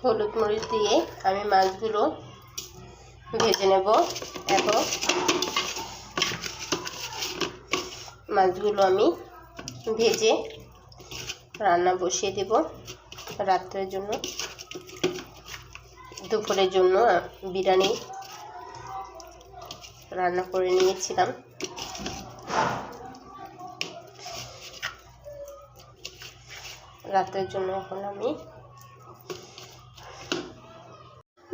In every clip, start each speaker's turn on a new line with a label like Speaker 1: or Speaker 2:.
Speaker 1: হলুদ মরিচ দিয়ে আমি মাছগুলো ভেজে নেব। এখন মাছগুলো আমি ভেজে রান্না বসিয়ে দেব রাত্রের জন্য। দুপুরের জন্য বিরিয়ানি রান্না করে নিয়েছিলাম। রাতের জন্য এখন আমি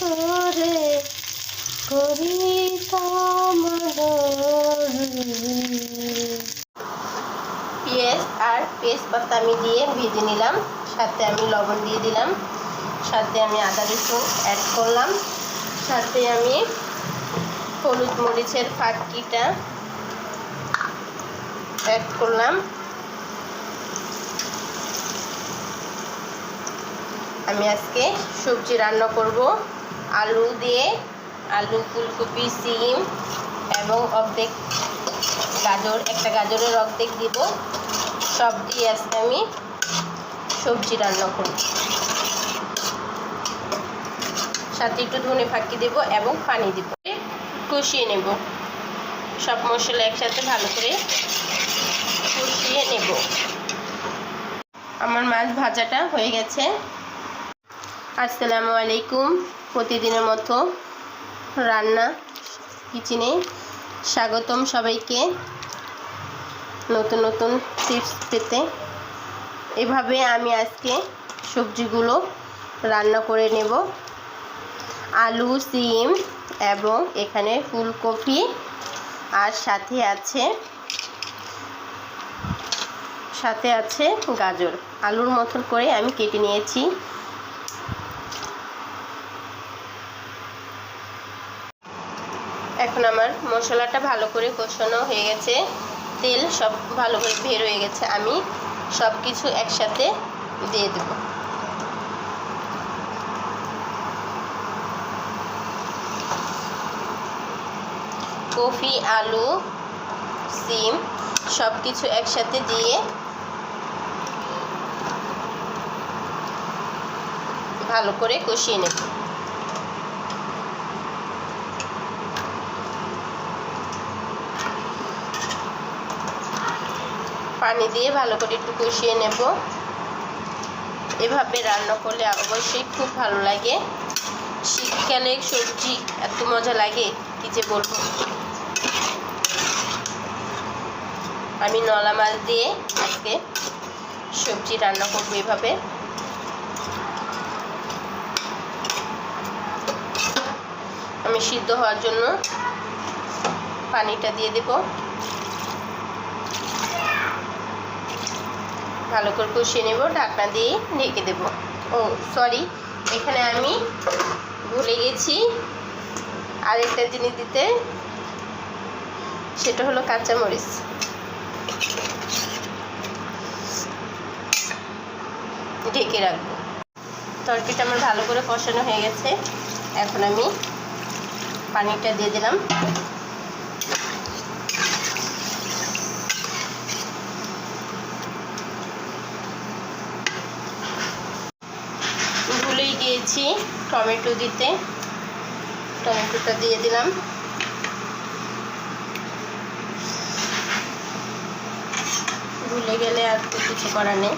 Speaker 1: তোরে করিতাম পেঁয়াজ আর তেজপাতা আমি দিয়ে ভেজে নিলাম। সাথে আমি লবণ দিয়ে দিলাম। সাথে আমি আদা রসুন অ্যাড করলাম। সাথে আমি হলুদ মরিচের ফাটকিটা অ্যাড করলাম। আমি আজকে সবজি রান্না করব। আলু দিয়ে, আলু, ফুলকপি, সিম এবং অর্ধেক গাজর, একটা গাজরের অর্ধেক দিব। সব দিয়ে আজকে আমি সবজি রান্না করব। সাথে একটু ধনে ফাঁকি দেব এবং পানি দেব। কষিয়ে নেব। সব মশলা একসাথে ভালো করে কষিয়ে নেব। আমার মাছ ভাজাটা হয়ে গেছে। আসসালামু আলাইকুম। প্রতিদিনের মতো রান্না, কিচেনে স্বাগতম সবাইকে। নতুন নতুন টিপস পেতে। এভাবে আমি আজকে সবজিগুলো রান্না করে নেব। আলু, সিম এবং এখানে ফুলকপি আর সাথে আছে সাথে আছে গাজর। আলুর মতন করে আমি কেটে নিয়েছি। এখন আমার মশলাটা ভালো করে কষানো হয়ে গেছে। তেল সব ভালো করে বের হয়ে গেছে। আমি সব কিছু একসাথে দিয়ে দেব। কফি, আলু, সিম সব কিছু একসাথে দিয়ে ভালো করে কষিয়ে নেব। পানি দিয়ে ভালো করে একটু কষিয়ে নেব। এভাবে রান্না করলে অবশ্যই খুব ভালো লাগে। শীতকালে সবজি এত মজা লাগে, কি যে বলব। আমি নলা মাছ দিয়ে আজকে সবজি রান্না করব এভাবে। আমি সিদ্ধ হওয়ার জন্য পানিটা দিয়ে দেব। ভালো করে কষিয়ে নেব, ঢাকনা দিয়ে ঢেকে দেব। ও সরি এখানে আমি ভুলে গেছি আরেকটা জিনিস দিতে, সেটা হলো কাঁচামরিচ। ঢেকে রাখব। তরকারিটা আমার ভালো করে কষানো হয়ে গেছে। এখন আমি পানিটা দিয়ে দিলাম। গিয়েছি টমেটো দিতে। টমেটোটা দিয়ে দিলাম। ভুলে গেলে আর তো কিছু করার নেই।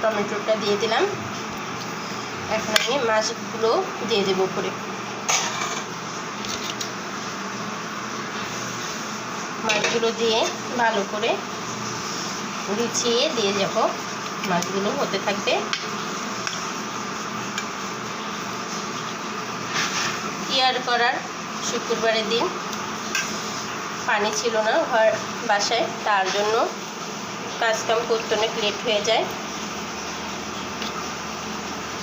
Speaker 1: টমেটোটা দিয়ে দিলাম। এখন আমি মাছগুলো দিয়ে দেবো উপরে। মাছগুলো দিয়ে ভালো করে গুছিয়ে দিয়ে যাব। মাছগুলো হতে থাকবে। ইয়ার করার শুক্রবারের দিন। পানি ছিল না ঘর বাসায়, তার জন্য কাজকাম করতে অনেক লেট হয়ে যায়।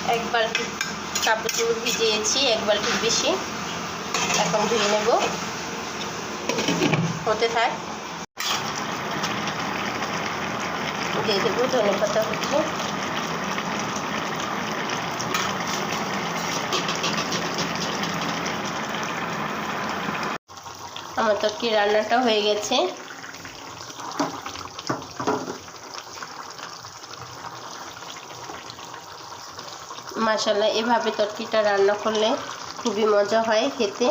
Speaker 1: এক বালতি কাপড় চোপড় ভিজিয়েছি, এক বালতির বেশি। এখন ধুয়ে নেব। হতে থাক। দিয়ে দেবো ধনে পাতা কুচি আমার তরকি রান্নাটা হয়ে গেছে। মাসাল্লাহ এভাবে তরকিটা রান্না করলে খুবই মজা হয় খেতে।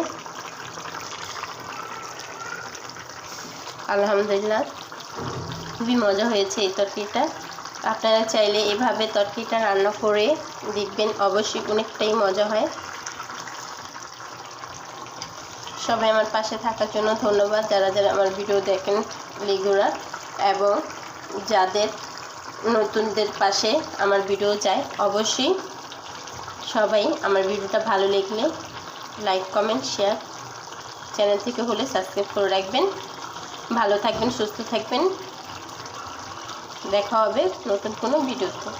Speaker 1: আলহামদুলিল্লাহ, খুবই মজা হয়েছে এই তরকিটা আপনারা চাইলে এভাবে তরকিটা রান্না করে দেখবেন, অবশ্যই অনেকটাই মজা হয়। সবাই আমার পাশে থাকার জন্য ধন্যবাদ যারা যারা আমার ভিডিও দেখেন রেগুলার এবং যাদের নতুনদের পাশে আমার ভিডিও যায় অবশ্যই সবাই আমার ভিডিওটা ভালো লাগলে লাইক, কমেন্ট, শেয়ার চ্যানেল থেকে হলে সাবস্ক্রাইব করে রাখবেন। ভালো থাকবেন, সুস্থ থাকবেন। দেখা হবে নতুন কোনো ভিডিওতে।